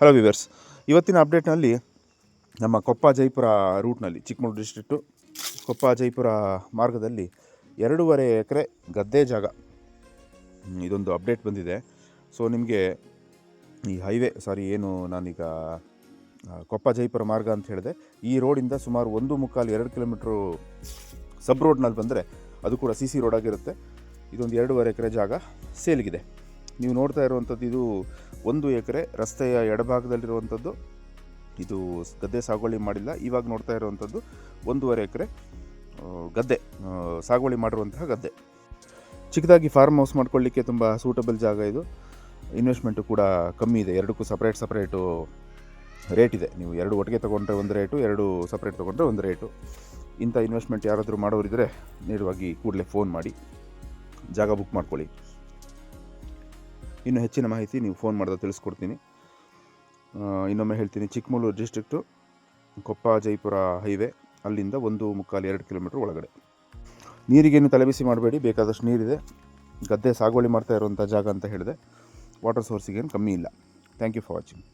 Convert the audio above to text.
Hello viewers ಇವತ್ತಿನ ಅಪ್ಡೇಟ್ನಲ್ಲಿ ನಮ್ಮ ಕೊಪ್ಪ ಜೈಪುರ ರೂಟ್ನಲ್ಲಿ ಚಿಕ್ಕಮಗಳೂರು ಡಿಸ್ಟ್ರಿಕ್ಟು ಕೊಪ್ಪ ಜೈಪುರ ಮಾರ್ಗದಲ್ಲಿ ಎರಡೂವರೆ ಎಕರೆ ಗದ್ದೆ ಜಾಗ. ಇದೊಂದು ಅಪ್ಡೇಟ್ ಬಂದಿದೆ. ಸೊ ನಿಮಗೆ ಈ ಹೈವೇ ಸಾರಿ ಏನು ನಾನೀಗ ಕೊಪ್ಪ ಜೈಪುರ ಮಾರ್ಗ ಅಂತ ಹೇಳಿದೆ. ಈ ರೋಡಿಂದ ಸುಮಾರು ಒಂದು ಮುಕ್ಕಾಲು ಎರಡು ಕಿಲೋಮೀಟ್ರು ಸಬ್ ರೋಡ್ನಲ್ಲಿ ಬಂದರೆ ಅದು ಕೂಡ ಸಿ ಸಿ ರೋಡಾಗಿರುತ್ತೆ ಇದೊಂದು ಎರಡೂವರೆ ಎಕರೆ ಜಾಗ ಸೇಲ್ಗಿದೆ. ನೀವು ನೋಡ್ತಾ ಇರುವಂಥದ್ದು ಇದು ಒಂದು ಎಕರೆ ರಸ್ತೆಯ ಎಡಭಾಗದಲ್ಲಿರುವಂಥದ್ದು. ಇದು ಗದ್ದೆ ಸಾಗುವಳಿ ಮಾಡಿಲ್ಲ, ಇವಾಗ ನೋಡ್ತಾ ಇರುವಂಥದ್ದು ಒಂದೂವರೆ ಎಕರೆ ಗದ್ದೆ ಸಾಗುವಳಿ ಮಾಡಿರುವಂತಹ ಗದ್ದೆ. ಚಿಕ್ಕದಾಗಿ ಫಾರ್ಮ್ ಹೌಸ್ ಮಾಡ್ಕೊಳ್ಳಿಕ್ಕೆ ತುಂಬ ಸೂಟಬಲ್ ಜಾಗ ಇದು. ಇನ್ವೆಸ್ಟ್ಮೆಂಟು ಕೂಡ ಕಮ್ಮಿ ಇದೆ, ಎರಡಕ್ಕೂ ಸಪ್ರೇಟ್ ಸಪ್ರೇಟು ರೇಟ್ ಇದೆ. ನೀವು ಎರಡು ಒಟ್ಟಿಗೆ ತೊಗೊಂಡ್ರೆ ಒಂದು ರೇಟು ಎರಡು ಸಪ್ರೇಟ್ ತೊಗೊಂಡ್ರೆ ಒಂದು ರೇಟು ಇಂಥ ಇನ್ವೆಸ್ಟ್ಮೆಂಟ್ ಯಾರಾದರೂ ಮಾಡೋರಿದ್ದರೆ ನೇರವಾಗಿ ಕೂಡಲೇ ಫೋನ್ ಮಾಡಿ, ಜಾಗ ಬುಕ್ ಮಾಡ್ಕೊಳ್ಳಿ. ಇನ್ನು ಹೆಚ್ಚಿನ ಮಾಹಿತಿ ನೀವು ಫೋನ್ ಮಾಡಿದಾಗ ತಿಳಿಸ್ಕೊಡ್ತೀನಿ. ಇನ್ನೊಮ್ಮೆ ಹೇಳ್ತೀನಿ, ಚಿಕ್ಕಮಗಳೂರು ಡಿಸ್ಟ್ರಿಕ್ಟು ಕೊಪ್ಪ, ಜೈಪುರ ಹೈವೇ ಅಲ್ಲಿಂದ ಒಂದು ಮುಕ್ಕಾಲು ಎರಡು ಕಿಲೋಮೀಟ್ರ್ ಒಳಗಡೆ. ನೀರಿಗೇನು ತಲೆಬಿಸಿ ಮಾಡಬೇಡಿ, ಬೇಕಾದಷ್ಟು ನೀರಿದೆ. ಗದ್ದೆ ಸಾಗುವಳಿ ಮಾಡ್ತಾ ಇರುವಂಥ ಜಾಗ ಅಂತ ಹೇಳಿದೆ. ವಾಟರ್ ಸೋರ್ಸಿಗೇನು ಕಮ್ಮಿ ಇಲ್ಲ. Thank you for watching